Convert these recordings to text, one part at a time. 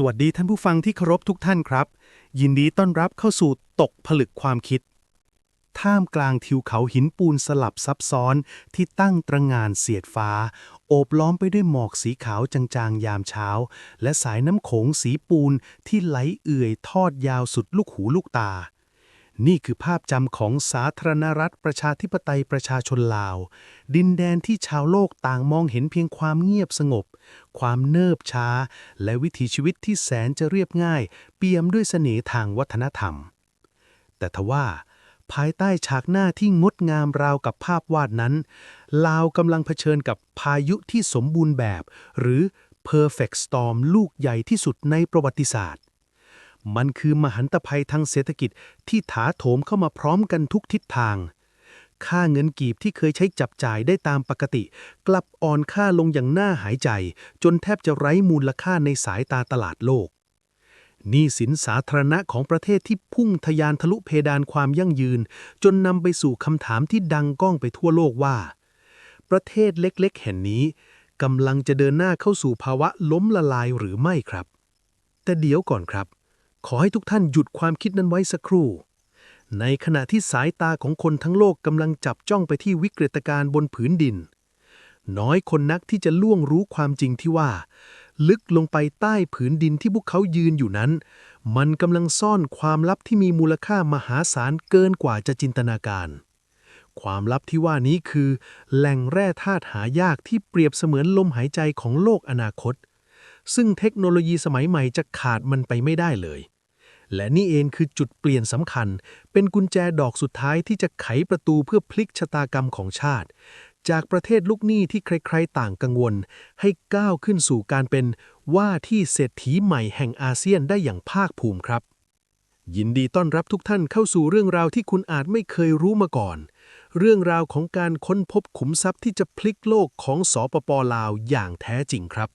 สวัสดีท่านผู้ฟังที่เคารพทุกท่านครับ ยินดีต้อนรับเข้าสู่ตกผลึกความคิด ท่ามกลางทิวเขาหินปูนสลับซับซ้อนที่ตั้งตระงานเสียดฟ้า โอบล้อมไปด้วยหมอกสีขาวจางๆ ยามเช้า และสายน้ำโขงสีปูนที่ไหลเอื่อยทอดยาวสุดลูกหูลูกตา นี่คือภาพจำของสาธารณรัฐประชาธิปไตยประชาชนลาว ดินแดนที่ชาวโลกต่างมองเห็นเพียงความเงียบสงบ ความเนิบช้า และวิถีชีวิตที่แสนจะเรียบง่าย เปี่ยมด้วยเสน่ห์ทางวัฒนธรรม แต่ทว่า ภายใต้ฉากหน้าที่งดงามราวกับภาพวาดนั้น ลาวกำลังเผชิญกับพายุที่สมบูรณ์แบบ หรือ perfect storm ลูกใหญ่ที่สุดในประวัติศาสตร์ มันคือมหันตภัยทางเศรษฐกิจที่ถาโถมเข้ามาพร้อมกันทุกทิศทาง ค่าเงินกีบที่เคยใช้จับจ่ายได้ตามปกติ กลับอ่อนค่าลงอย่างน่าหายใจ จนแทบจะไร้มูลค่าในสายตาตลาดโลกหนี้สินสาธารณะของประเทศที่พุ่งทะยานทะลุเพดานความยั่งยืน จนนำไปสู่คำถามที่ดังก้องไปทั่วโลกว่า ประเทศเล็กๆ แห่งนี้กำลังจะเดินหน้าเข้าสู่ภาวะล้มละลายหรือไม่ครับ แต่เดี๋ยวก่อนครับ ขอให้ทุกท่านหยุดความคิดนั้นไว้สักครู่ ในขณะที่สายตาของคนทั้งโลกกำลังจับจ้องไปที่วิกฤตการณ์บนผืนดิน น้อยคนนักที่จะล่วงรู้ความจริงที่ว่า ลึกลงไปใต้ผืนดินที่พวกเขายืนอยู่นั้น มันกำลังซ่อนความลับที่มีมูลค่ามหาศาลเกินกว่าจะจินตนาการ ความลับที่ว่านี้คือ แหล่งแร่ธาตุหายากที่เปรียบเสมือนลมหายใจของโลกอนาคต ซึ่งเทคโนโลยีสมัยใหม่จะขาดมันไปไม่ได้เลย และนี่เองคือจุดเปลี่ยนสำคัญ เป็นกุญแจดอกสุดท้ายที่จะไขประตูเพื่อพลิกชะตากรรมของชาติ จากประเทศลูกหนี้ที่ใครๆต่างกังวล ให้ก้าวขึ้นสู่การเป็นว่าที่เศรษฐีใหม่แห่งอาเซียนได้อย่างภาคภูมิครับ ยินดีต้อนรับทุกท่านเข้าสู่เรื่องราวที่คุณอาจไม่เคยรู้มาก่อน เรื่องราวของการค้นพบขุมทรัพย์ที่จะพลิกโลกของสปปลาวอย่างแท้จริงครับ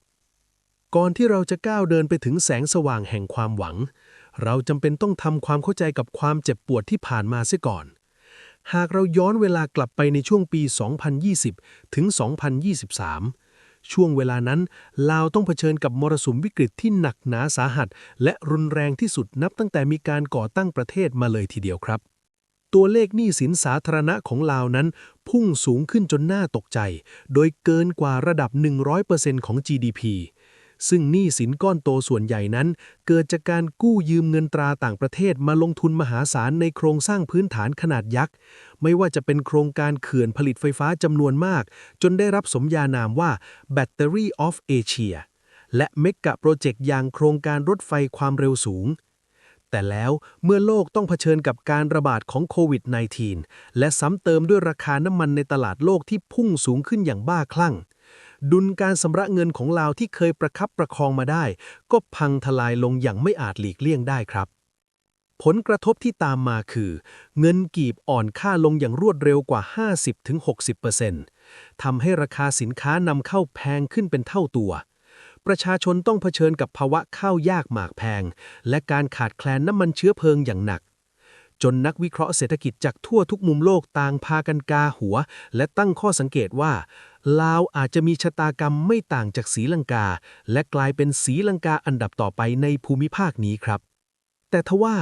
ก่อนที่เราจะก้าวเดินไปถึงแสงสว่างแห่งความหวัง เราจำเป็นต้องทำความเข้าใจกับความเจ็บปวดที่ผ่านมาเสียก่อน หากเราย้อนเวลากลับไปในช่วงปี 2020 ถึง 2023 ช่วงเวลานั้น ลาวต้องเผชิญกับมรสุมวิกฤตที่หนักหนาสาหัส และรุนแรงที่สุดนับตั้งแต่มีการก่อตั้งประเทศมาเลยทีเดียวครับ ตัวเลขหนี้สินสาธารณะของลาวนั้น พุ่งสูงขึ้นจนน่าตกใจ โดยเกินกว่าระดับ 100%ของ GDP ซึ่งหนี้สินก้อนโตส่วนใหญ่นั้น เกิดจากการกู้ยืมเงินตราต่างประเทศมาลงทุนมหาศาลในโครงสร้างพื้นฐานขนาดยักษ์ ไม่ว่าจะเป็นโครงการเขื่อนผลิตไฟฟ้าจำนวนมาก จนได้รับสมญานามว่า Battery of Asia และเมกะโปรเจกต์อย่างโครงการรถไฟความเร็วสูงแต่แล้วเมื่อโลกต้องเผชิญกับการระบาดของโควิด -19 และซ้ำเติมด้วยราคาน้ำมันในตลาดโลกที่พุ่งสูงขึ้นอย่างบ้าคลั่ง ดุลการสำระเงินของลาวที่เคยประคับประคองมาได้ ก็พังทลายลงอย่างไม่อาจหลีกเลี่ยงได้ครับ ผลกระทบที่ตามมาคือ เงินกีบอ่อนค่าลงอย่างรวดเร็วกว่า 50-60%ทำให้ราคาสินค้านำเข้าแพงขึ้นเป็นเท่าตัว ประชาชนต้องเผชิญกับภาวะข้าวยากหมากแพง และการขาดแคลนน้ำมันเชื้อเพลิงอย่างหนักจนนักวิเคราะห์เศรษฐกิจจากทั่วทุกมุมโลกต่างพากันกาหัว และตั้งข้อสังเกตว่า ลาวอาจจะมีชะตากรรมไม่ต่างจากศรีลังกา และกลายเป็นศรีลังกาอันดับต่อไปในภูมิภาคนี้ครับ แต่ทว่า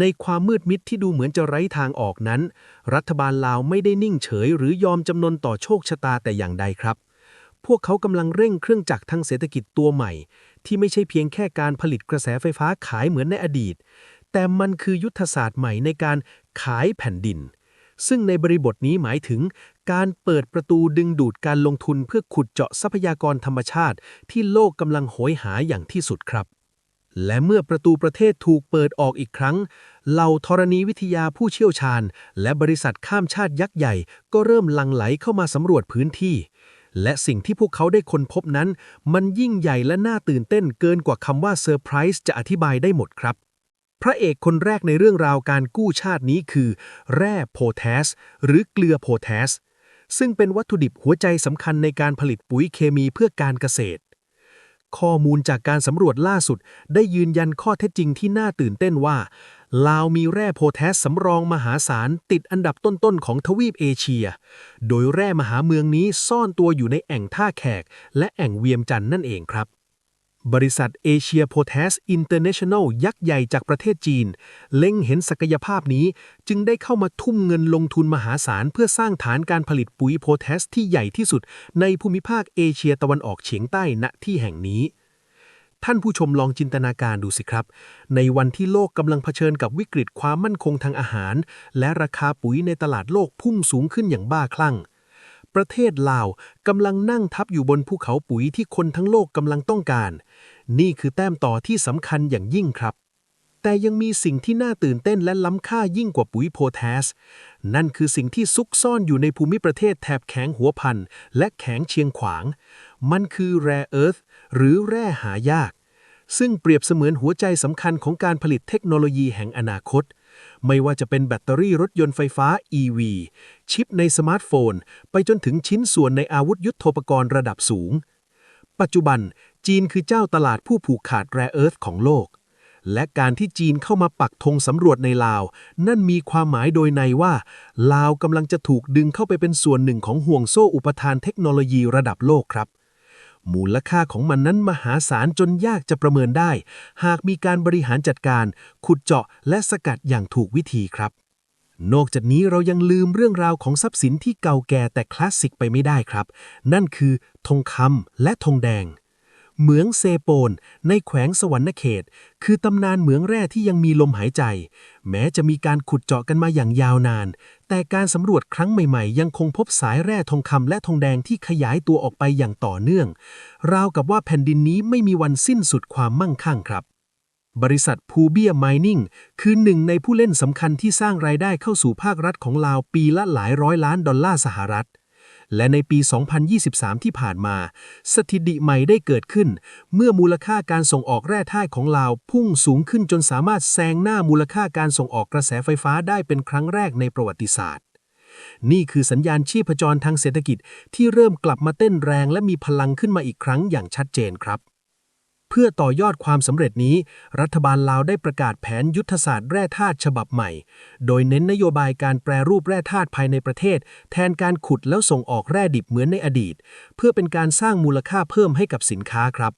ในความมืดมิดที่ดูเหมือนจะไร้ทางออกนั้น รัฐบาลลาวไม่ได้นิ่งเฉย หรือยอมจำนนต่อโชคชะตาแต่อย่างใดครับ พวกเขากำลังเร่งเครื่องจักรทางเศรษฐกิจตัวใหม่ ที่ไม่ใช่เพียงแค่การผลิตกระแสไฟฟ้าขายเหมือนในอดีต แต่มันคือยุทธศาสตร์ใหม่ในการขายแผ่นดินซึ่งในบริบทนี้หมายถึง การเปิดประตูดึงดูดการลงทุนเพื่อขุดเจาะทรัพยากรธรรมชาติ ที่โลกกำลังโหยหาอย่างที่สุดครับ และเมื่อประตูประเทศถูกเปิดออกอีกครั้ง เหล่าธรณีวิทยาผู้เชี่ยวชาญ และบริษัทข้ามชาติยักษ์ใหญ่ ก็เริ่มลังไหลเข้ามาสำรวจพื้นที่ และสิ่งที่พวกเขาได้ค้นพบนั้น มันยิ่งใหญ่และน่าตื่นเต้นเกินกว่าคำว่าเซอร์ไพรส์จะอธิบายได้หมดครับพระเอกคนแรกในเรื่องราวการกู้ชาตินี้คือ แร่โพแทส หรือเกลือโพแทส ซึ่งเป็นวัตถุดิบหัวใจสำคัญในการผลิตปุ๋ยเคมีเพื่อการเกษตร ข้อมูลจากการสำรวจล่าสุด ได้ยืนยันข้อเท็จจริงที่น่าตื่นเต้นว่า ลาวมีแร่โพแทสสำรองมหาศาลติดอันดับต้นๆของทวีปเอเชีย โดยแร่มหาเมืองนี้ซ่อนตัวอยู่ในแอ่งท่าแขก และแอ่งเวียมจันทร์นั่นเองครับ บริษัทเอเชียโพแทสอินเตอร์เนชั่นแนลยักษ์ใหญ่จากประเทศจีน เล็งเห็นศักยภาพนี้จึงได้เข้ามาทุ่มเงินลงทุนมหาศาล เพื่อสร้างฐานการผลิตปุ๋ยโพแทสที่ใหญ่ที่สุด ในภูมิภาคเอเชียตะวันออกเฉียงใต้ณที่แห่งนี้ ท่านผู้ชมลองจินตนาการดูสิครับ ในวันที่โลกกำลังเผชิญกับวิกฤตความมั่นคงทางอาหาร และราคาปุ๋ยในตลาดโลกพุ่งสูงขึ้นอย่างบ้าคลั่ง ประเทศลาวกำลังนั่งทับอยู่บนภูเขาปุ๋ยที่คนทั้งโลกกำลังต้องการ นี่คือแต้มต่อที่สำคัญอย่างยิ่งครับ แต่ยังมีสิ่งที่น่าตื่นเต้นและล้ำค่ายิ่งกว่าปุ๋ยโพแทส นั่นคือสิ่งที่ซุกซ่อนอยู่ในภูมิประเทศแถบแข็งหัวพันและแข็งเชียงขวาง มันคือแร่เอิร์ธหรือแร่หายาก ซึ่งเปรียบเสมือนหัวใจสำคัญของการผลิตเทคโนโลยีแห่งอนาคต ไม่ว่าจะเป็นแบตเตอรี่รถยนต์ไฟฟ้า EV ชิปในสมาร์ทโฟน ไปจนถึงชิ้นส่วนในอาวุธยุทโธปกรณ์ระดับสูง ปัจจุบันจีนคือเจ้าตลาดผู้ผูกขาดแร่เอิร์ธของโลก และการที่จีนเข้ามาปักธงสำรวจในลาว นั่นมีความหมายโดยในว่า ลาวกำลังจะถูกดึงเข้าไปเป็นส่วนหนึ่งของห่วงโซ่อุปทานเทคโนโลยีระดับโลกครับ มูลค่าของมันนั้นมหาศาลจนยากจะประเมินได้ หากมีการบริหารจัดการ ขุดเจาะและสกัดอย่างถูกวิธีครับ นอกจากนี้เรายังลืมเรื่องราวของทรัพย์สินที่เก่าแก่แต่คลาสสิกไปไม่ได้ครับ นั่นคือทองคำและทองแดง เหมืองเซโปน ในแขวงสวรรณเขต คือตำนานเหมืองแร่ที่ยังมีลมหายใจ แม้จะมีการขุดเจาะกันมาอย่างยาวนาน แต่การสำรวจครั้งใหม่ๆ ยังคงพบสายแร่ทองคำและทองแดงที่ขยายตัวออกไปอย่างต่อเนื่อง ราวกับว่าแผ่นดินนี้ไม่มีวันสิ้นสุดความมั่งคั่งครับบริษัทภูเบียไมนิ่งคือหนึ่งในผู้เล่นสำคัญที่สร้างรายได้เข้าสู่ภาครัฐของลาวปีละหลายร้อยล้านดอลลาร์สหรัฐ และในปี 2023 ที่ผ่านมา สถิติใหม่ได้เกิดขึ้น เมื่อมูลค่าการส่งออกแร่ธาตุของลาวพุ่งสูงขึ้นจนสามารถแซงหน้ามูลค่าการส่งออกกระแสไฟฟ้าได้เป็นครั้งแรกในประวัติศาสตร์ นี่คือสัญญาณชีพจรทางเศรษฐกิจที่เริ่มกลับมาเต้นแรงและมีพลังขึ้นมาอีกครั้งอย่างชัดเจนครับ พื่อต่อยอดความสำเร็จนี้ รัฐบาลลาวได้ประกาศแผนยุทธศาสตร์แร่ธาตุฉบับใหม่ โดยเน้นนโยบายการแปรรูปแร่ธาตุภายในประเทศ แทนการขุดแล้วส่งออกแร่ดิบเหมือนในอดีต เพื่อเป็นการสร้างมูลค่าเพิ่มให้กับสินค้าครับ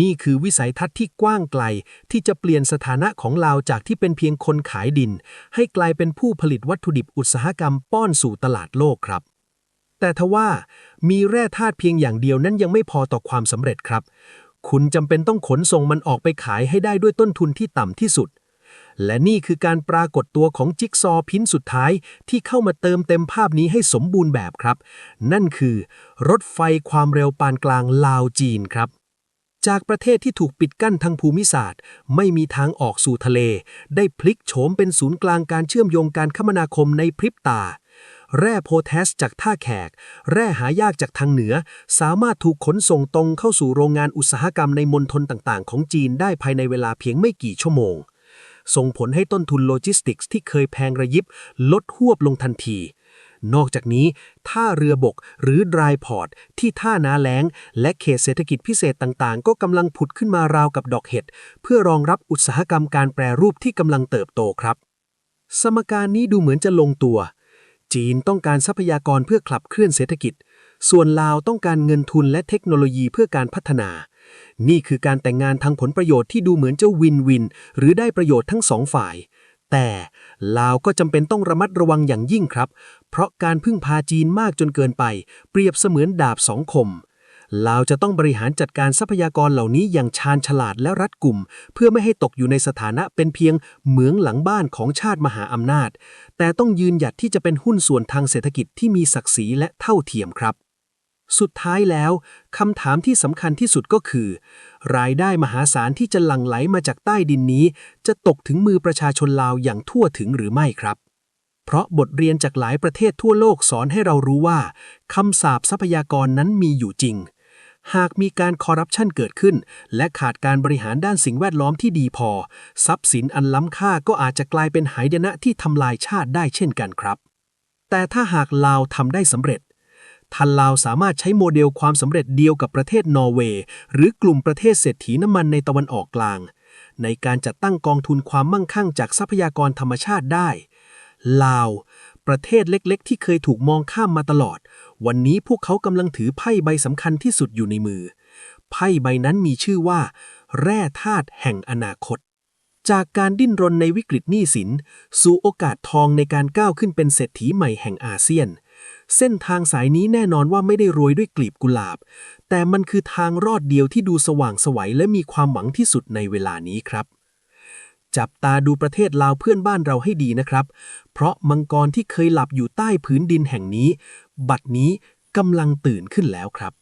นี่คือวิสัยทัศน์ที่กว้างไกล ที่จะเปลี่ยนสถานะของลาวจากที่เป็นเพียงคนขายดิน ให้กลายเป็นผู้ผลิตวัตถุดิบอุตสาหกรรมป้อนสู่ตลาดโลกครับแต่ทว่ามีแร่ธาตุเพียงอย่างเดียวนั้นยังไม่พอต่อความสำเร็จครับ คุณจำเป็นต้องขนส่งมันออกไปขายให้ได้ด้วยต้นทุนที่ต่ำที่สุด และนี่คือการปรากฏตัวของจิ๊กซอพินสุดท้ายที่เข้ามาเติมเต็มภาพนี้ให้สมบูรณ์แบบครับ นั่นคือ รถไฟความเร็วปานกลางลาวจีนครับจากประเทศที่ถูกปิดกั้นทางภูมิศาสตร์ ไม่มีทางออกสู่ทะเล ได้พลิกโฉมเป็นศูนย์กลางการเชื่อมโยงการคมนาคมในพริบตา แร่โพแทสจากท่าแขก แร่หายากจากทางเหนือ สามารถถูกขนส่งตรงเข้าสู่โรงงานอุตสาหกรรมในมณฑลต่างๆ ของจีนได้ภายในเวลาเพียงไม่กี่ชั่วโมง ส่งผลให้ต้นทุนโลจิสติกส์ที่เคยแพงระยิบ ลดหวบลงทันที นอกจากนี้ ท่าเรือบกหรือ dry port ที่ท่านาแล้ง และเขตเศรษฐกิจพิเศษต่างๆ ก็กำลังผุดขึ้นมาราวกับดอกเห็ดเพื่อรองรับอุตสาหกรรมการแปรรูปที่กำลังเติบโตครับ สมการนี้ดูเหมือนจะลงตัว จีนต้องการทรัพยากรเพื่อขับเคลื่อนเศรษฐกิจ ส่วนลาวต้องการเงินทุนและเทคโนโลยีเพื่อการพัฒนา นี่คือการแต่งงานทางผลประโยชน์ที่ดูเหมือนจะวินวิน หรือได้ประโยชน์ทั้งสองฝ่าย แต่ลาวก็จำเป็นต้องระมัดระวังอย่างยิ่งครับ เพราะการพึ่งพาจีนมากจนเกินไป เปรียบเสมือนดาบสองคม ลาวจะต้องบริหารจัดการทรัพยากรเหล่านี้อย่างชาญฉลาดและรัดกุม เพื่อไม่ให้ตกอยู่ในสถานะเป็นเพียงเหมืองหลังบ้านของชาติมหาอำนาจ แต่ต้องยืนหยัดที่จะเป็นหุ้นส่วนทางเศรษฐกิจที่มีศักดิ์ศรีและเท่าเทียมครับ สุดท้ายแล้วคำถามที่สำคัญที่สุดก็คือ รายได้มหาศาลที่จะหลั่งไหลมาจากใต้ดินนี้ จะตกถึงมือประชาชนลาวอย่างทั่วถึงหรือไม่ครับเพราะบทเรียนจากหลายประเทศทั่วโลกสอนให้เรารู้ว่าคำสาปทรัพยากรนั้นมีอยู่จริง หากมีการคอร์รัปชันเกิดขึ้น และขาดการบริหารด้านสิ่งแวดล้อมที่ดีพอ ทรัพย์สินอันล้ำค่าก็อาจจะกลายเป็นหายนะที่ทำลายชาติได้เช่นกันครับ แต่ถ้าหากลาวทำได้สำเร็จทันลาวสามารถใช้โมเดลความสำเร็จเดียวกับประเทศนอร์เวย์ หรือกลุ่มประเทศเศรษฐีน้ำมันในตะวันออกกลาง ในการจัดตั้งกองทุนความมั่งคั่งจากทรัพยากรธรรมชาติได้ ลาว ประเทศเล็กๆ ที่เคยถูกมองข้ามมาตลอด วันนี้พวกเขากำลังถือไพ่ใบสำคัญที่สุดอยู่ในมือ ไพ่ใบนั้นมีชื่อว่า แร่ธาตุแห่งอนาคต จากการดิ้นรนในวิกฤตหนี้สิน สู่โอกาสทองในการก้าวขึ้นเป็นเศรษฐีใหม่แห่งอาเซียน เส้นทางสายนี้แน่นอนว่าไม่ได้โรยด้วยกลีบกุหลาบ แต่มันคือทางรอดเดียวที่ดูสว่างสวัยและมีความหวังที่สุดในเวลานี้ครับจับตาดูประเทศลาวเพื่อนบ้านเราให้ดีนะครับ เพราะมังกรที่เคยหลับอยู่ใต้พื้นดินแห่งนี้ บัดนี้กำลังตื่นขึ้นแล้วครับ